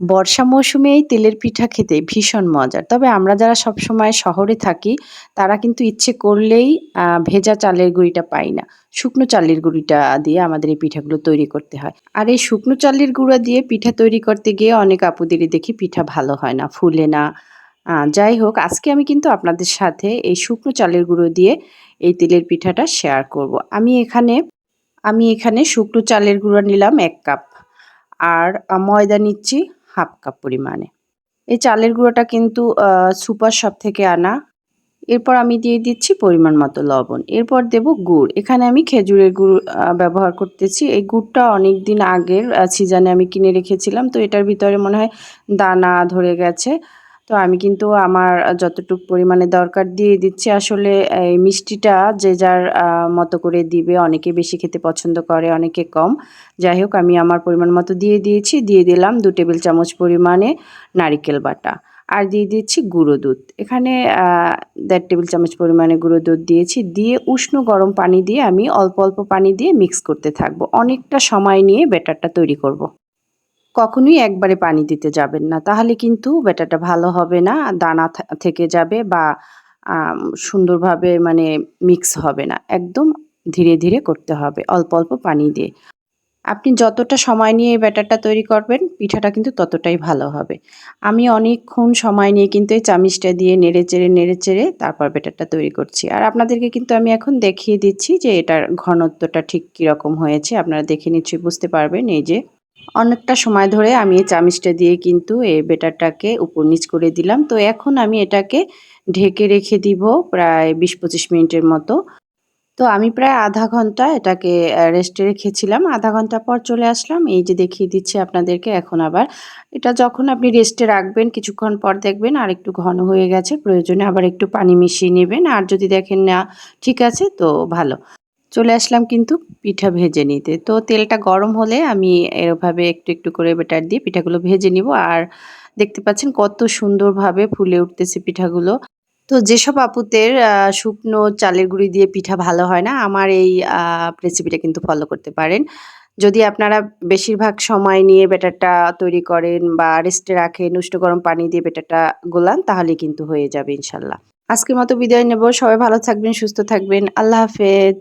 বর্ষা মৌসুমে এই তেলের পিঠা খেতে ভীষণ মজার। তবে আমরা যারা সবসময় শহরে থাকি, তারা কিন্তু ইচ্ছে করলেই ভেজা চালের গুঁড়িটা পাই না। শুকনো চালের গুঁড়িটা দিয়ে আমাদের এই পিঠাগুলো তৈরি করতে হয়। আর এই শুকনো চালের গুঁড়া দিয়ে পিঠা তৈরি করতে গিয়ে অনেক আপুদেরই দেখি পিঠা ভালো হয় না, ফুলে না। যাই হোক, আজকে আমি কিন্তু আপনাদের সাথে এই শুকনো চালের গুঁড়ো দিয়ে এই তেলের পিঠাটা শেয়ার করব। আমি এখানে আমি এখানে শুকনো চালের গুঁড়া নিলাম এক কাপ। আর ময়দা নিচ্ছি হাফ কাপ পরিমাণে। এই চালের গুঁড়োটা কিন্তু সুপার শপ থেকে আনা। এরপর আমি দিয়ে দিচ্ছি পরিমাণ মতো লবণ। এরপর দেব গুড়। এখানে আমি খেজুরের গুড় ব্যবহার করতেছি। এই গুড়টা অনেক দিন আগের সিজানে আমি কিনে রেখেছিলাম। তো এটার ভিতরে মনে হয় দানা ধরে গেছে। তো আমি কিন্তু আমার যতটুকু পরিমাণে দরকার দিয়ে দিচ্ছি, আসলে এই মিষ্টিটা যে যার মতো করে দিবে, অনেকে বেশি খেতে পছন্দ করে, অনেকে কম। যাই হোক, আমি আমার পরিমাণ মতো দিয়ে দিয়েছি, দিয়ে দিলাম দু টেবিল চামচ পরিমাণে নারিকেল বাটা। আর দিয়ে দিচ্ছি গুঁড়ো দুধ। এখানে দেড় টেবিল চামচ পরিমাণে গুঁড়ো দুধ দিয়েছি, দিয়ে উষ্ণ গরম পানি দিয়ে আমি অল্প অল্প পানি দিয়ে মিক্স করতে থাকব। অনেকটা সময় নিয়ে ব্যাটারটা তৈরি করব। কখনোই একবারে পানি দিতে যাবেন না। তাহলে কিন্তু ব্যাটারটা ভালো হবে না, দানা থেকে যাবে বা সুন্দরভাবে মানে মিক্স হবে না। একদম ধীরে ধীরে করতে হবে, অল্প অল্প পানি দিয়ে। আপনি যতটা সময় নিয়ে এই ব্যাটারটা তৈরি করবেন, পিঠাটা কিন্তু ততটাই ভালো হবে। আমি অনেকক্ষণ সময় নিয়ে কিন্তু এই চামিচটা দিয়ে নেড়ে চেড়ে নেড়ে চেড়ে তারপর ব্যাটারটা তৈরি করছি। আর আপনাদেরকে কিন্তু আমি এখন দেখিয়ে দিচ্ছি যে এটার ঘনত্বটা ঠিক কীরকম হয়েছে। আপনারা দেখে নিশ্চয়ই বুঝতে পারবেন এই যে অনেকটা সময় ধরে আমি এই চামিচটা দিয়ে কিন্তু এই বেটারটাকে উপর নিচ করে দিলাম। তো এখন আমি এটাকে ঢেকে রেখে দিব প্রায় বিশ পঁচিশ মিনিটের মতো। তো আমি প্রায় আধা ঘণ্টা এটাকে রেস্টে রেখেছিলাম। আধা ঘণ্টা পর চলে আসলাম। এই যে দেখিয়ে দিচ্ছি আপনাদেরকে, এখন আবার এটা যখন আপনি রেস্টে রাখবেন, কিছুক্ষণ পর দেখবেন আর একটু ঘন হয়ে গেছে। প্রয়োজনে আবার একটু পানি মিশিয়ে নেবেন। আর যদি দেখেন না ঠিক আছে, তো ভালো। চলে আসলাম কিন্তু পিঠা ভেজে নিতে। তো তেলটা গরম হলে আমি এরভাবে একটু একটু করে বেটার দিয়ে পিঠাগুলো ভেজে নিব। আর দেখতে পাচ্ছেন কত সুন্দরভাবে ফুলে উঠতেছে পিঠাগুলো। তো যেসব আপুদের শুকনো চালের গুঁড়ি দিয়ে পিঠা ভালো হয় না, আমার এই রেসিপিটা কিন্তু ফলো করতে পারেন। যদি আপনারা বেশিরভাগ সময় নিয়ে ব্যাটারটা তৈরি করেন বা রেস্টে রাখেন, উষ্ণ গরম পানি দিয়ে ব্যাটারটা গোলান, তাহলে কিন্তু হয়ে যাবে ইনশাল্লাহ। আজকের মতো বিদায় নেব। সবাই ভালো থাকবেন, সুস্থ থাকবেন। আল্লাহ হাফেজ।